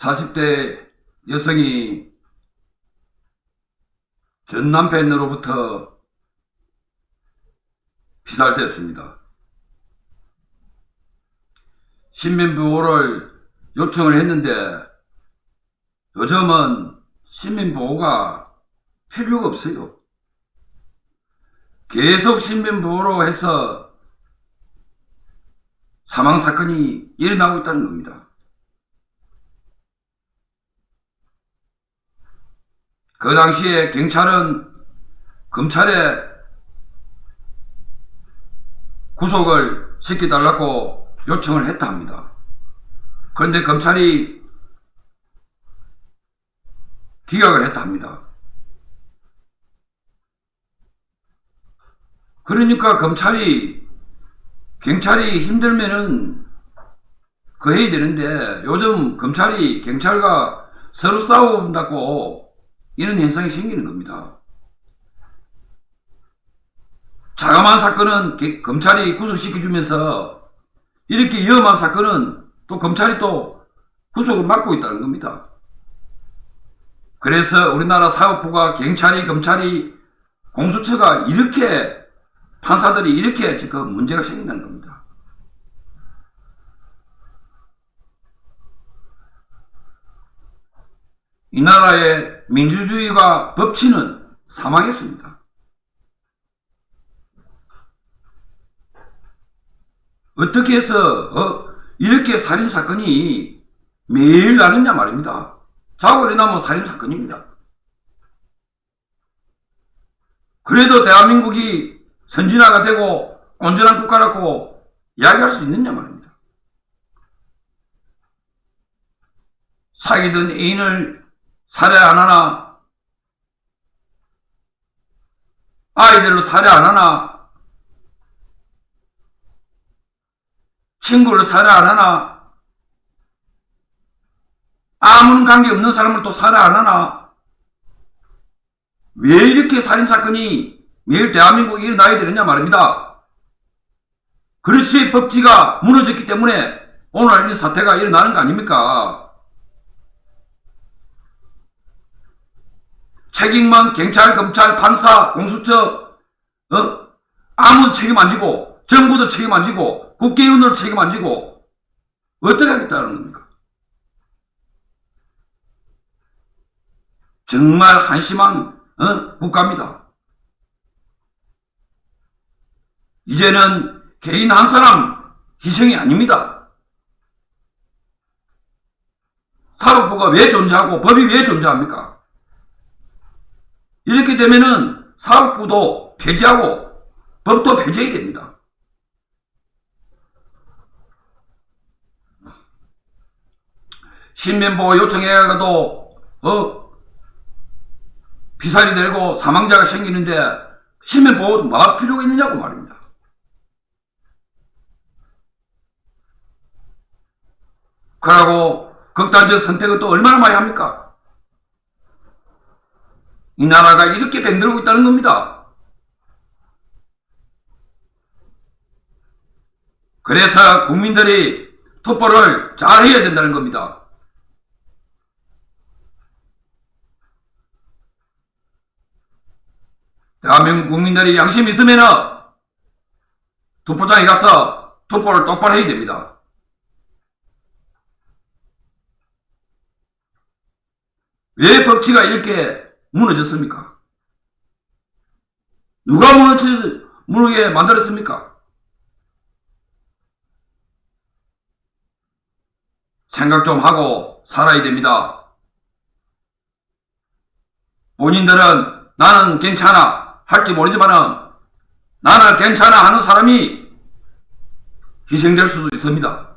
40대 여성이 전 남편으로부터 피살됐습니다. 신변보호를 요청을 했는데 요즘은 신변보호가 필요가 없어요. 계속 신변보호로 해서 사망사건이 일어나고 있다는 겁니다. 그 당시에 경찰은 검찰에 구속을 시켜달라고 요청을 했다 합니다. 그런데 검찰이 기각을 했다 합니다. 그러니까 검찰이 경찰이 힘들면은 그 해야 되는데 요즘 검찰이 경찰과 서로 싸운다고 이런 현상이 생기는 겁니다. 자그마한 사건은 게- 검찰이 구속시켜주면서 이렇게 위험한 사건은 또 검찰이 또 구속을 막고 있다는 겁니다. 그래서 우리나라 사법부가 경찰이 검찰이 공수처가 이렇게 판사들이 이렇게 지금 문제가 생긴다는 겁니다. 이 나라의 민주주의가 법치는 사망했습니다. 어떻게 해서 어, 이렇게 살인 사건이 매일 나느냐 말입니다. 자고 일어나면 살인 사건입니다. 그래도 대한민국이 선진화가 되고 온전한 국가라고 이야기할 수 있느냐 말입니다. 사귀던 애인을 살해 안 하나, 아이들로 살해 안 하나, 친구를 살해 안 하나, 아무런 관계 없는 사람을 또 살해 안 하나, 왜 이렇게 살인사건이 매일 대한민국에 일어나야 되느냐 말입니다. 그렇지 법치가 무너졌기 때문에 오늘 이 사태가 일어나는 거 아닙니까? 책임만 경찰, 검찰, 판사, 공수처, 어? 아무도 책임 안 지고, 정부도 책임 안 지고, 국회의원도 책임 안 지고, 어떻게 하겠다는 겁니까? 정말 한심한, 어? 국가입니다. 이제는 개인 한 사람 희생이 아닙니다. 사법부가 왜 존재하고 법이 왜 존재합니까? 이렇게 되면은 사법부도 폐지하고 법도 폐지해야 됩니다. 신변보호 요청해가도 어 피살이 되고 사망자가 생기는데 신변보호 뭐 필요가 있느냐고 말입니다. 그러고 극단적 선택을 또 얼마나 많이 합니까? 이 나라가 이렇게 병들고 있다는 겁니다. 그래서 국민들이 톱보를 잘 해야 된다는 겁니다. 대한민국 국민들이 양심 있으면은 톱보장에 가서 톱보를 똑바로 해야 됩니다. 왜 법치가 이렇게 무너졌습니까? 누가 무너지, 무너게 만들었습니까? 생각 좀 하고 살아야 됩니다. 본인들은 나는 괜찮아 할지 모르지만은 나는 괜찮아 하는 사람이 희생될 수도 있습니다.